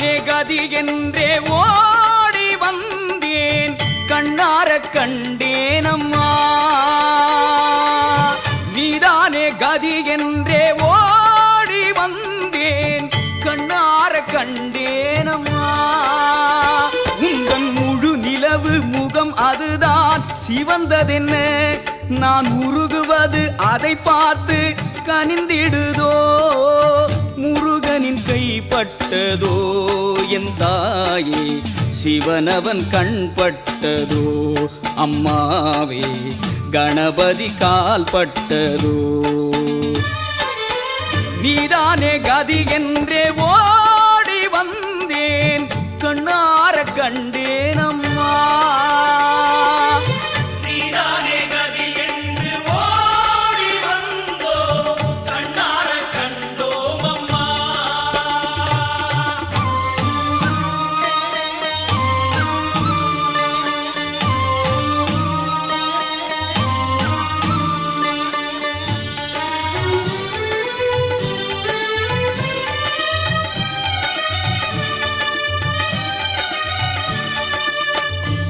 என்றே ஓடி வந்தேன். கண்ணார கண்டேன் அம்மா நீதானே கதி என்றே ஓடி வந்தேன். கண்ணார கண்டேன் அம்மா உங்கள் முழு நிலவு முகம் அதுதான். சிவந்ததென்ன? நான் உருகுவது அதை பார்த்து கனிந்திடுது பட்டதோ என் தாயே சிவனவன் கண் பட்டதோ அம்மாவே கணபதி கால் பட்டதோ நீதானே கதி என்றே ஓடி வந்தேன் கண்ணார கண்டு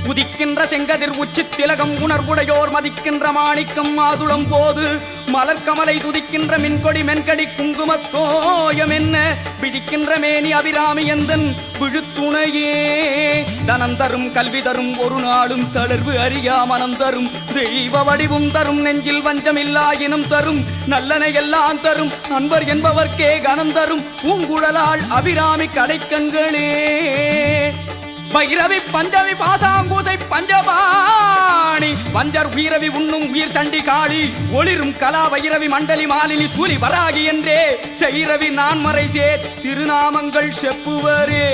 உதிக்கின்ற செங்கதிர் உச்சி திலகம் உணர்வுடையோர் மதிக்கின்ற மாணிக்கம் மாதுளம் போது மலர்கமலை துதிக்கின்ற மின்கொடி மென்கடி குங்குமத்தோயம் என்ன? பிடிக்கின்ற மேனி அபிராமி எந்தன் விழுத்துணையே? தனம் தரும் கல்வி தரும் ஒரு நாளும் தளர்வு அறியா மனம் தரும். தெய்வ வடிவும் தரும் நெஞ்சில் வஞ்சமில்லா இனம் தரும். நல்லனை எல்லாம் தரும். அன்பர் என்பவர்க்கே கனம் தரும். பூங்குழலாள் அபிராமி கடைக்கண்களே. பைரவி பஞ்சவி பாசாங்கூசை பஞ்சபாணி. பஞ்சர் உயிரவி உண்ணும் உயிர் சண்டி காளி. ஒளிரும் கலா வைரவி மண்டலி மாலினி சூலி வராகி என்றே. செய்ரவி நான்மறை சேர் திருநாமங்கள் செப்புவரே.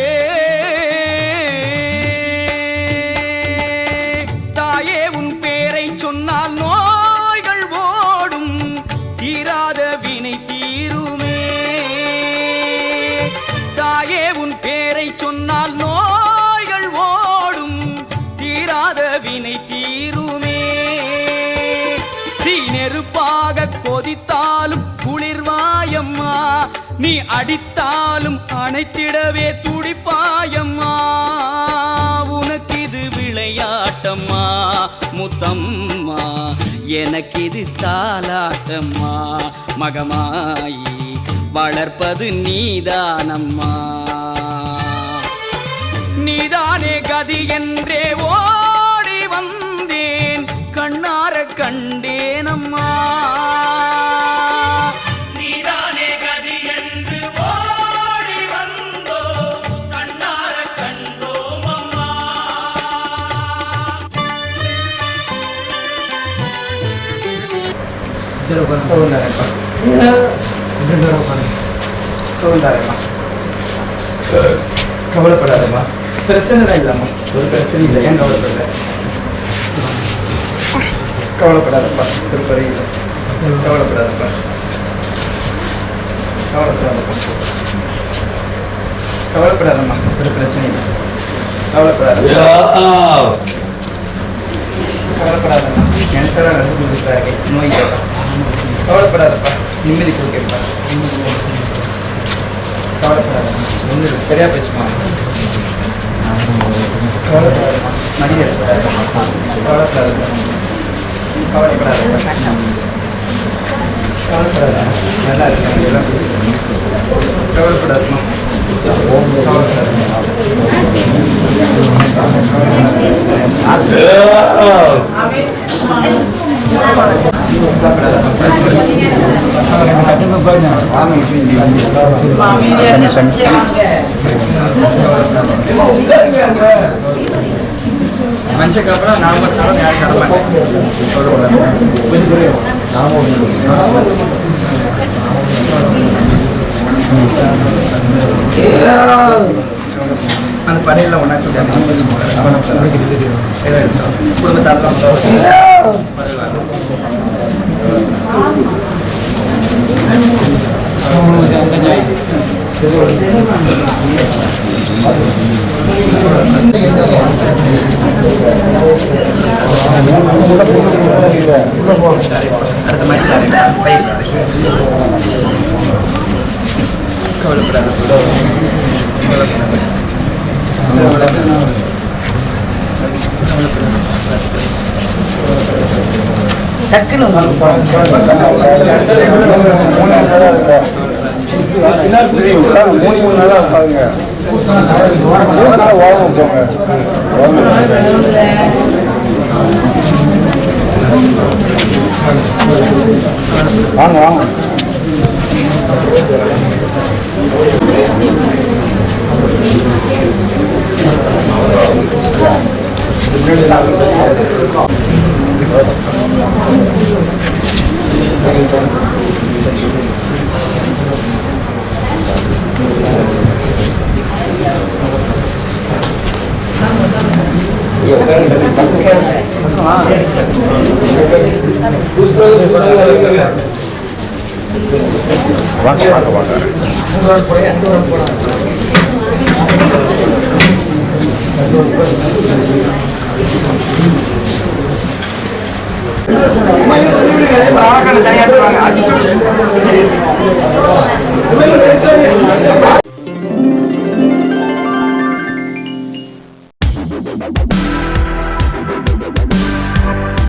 நீ அடித்தாலும் அணைத்திடவே துடிப்பாயம்மா. உனக்கு இது விளையாட்டம்மா முத்தம்மா. எனக்கு இது தாலாட்டம்மா மகமாயி வளர்ப்பது நீதானம்மா. நீதானே கதி என்றே ஓ சோந்தாரப்பா சோந்தாரம்மா கவலைப்படாதம்மா. பிரச்சனை தான் இல்லைம்மா ஒரு பிரச்சனை இல்லை ஏன் கவலைப்படல கவலைப்படாதப்பா திருப்பதி இல்லை கவலைப்படாதப்பா கவலைப்படாதப்பா கவலைப்படாதம்மா. ஒரு பிரச்சனை இல்லை கவலைப்படாத கவலைப்படாதம்மா கேன்சராக நடந்து நோய் இல்லைப்பா. கவலைப்படாதப்பா. நிம்மதி கொடுக்கப்பா கவலைப்படாதம்மா ஒன்று சரியா போச்சுமா கவலைப்படாதம்மா மடிய கவலைப்படாதம்மா கவலைப்படாதம்மா கவலைப்படாதம்மா நல்லா இருக்கு எல்லாம் கவலைப்படாதம்மா. மனுஷக்கு அப்புறம் நான் பார்த்தாலும் யாரும் தரமாட்டேன் அந்த படையில் ஒன்றா அடுத்த தரேன் பயிர் கவலைப்படாத கவலைப்படாத டக்குன்னு மூணு மூணு நாளாக இருப்பாங்க மூணு நாளாக ஓரம் போங்க வாங்க வாங்க. வாங்க வாங்க வாங்க. தனியாக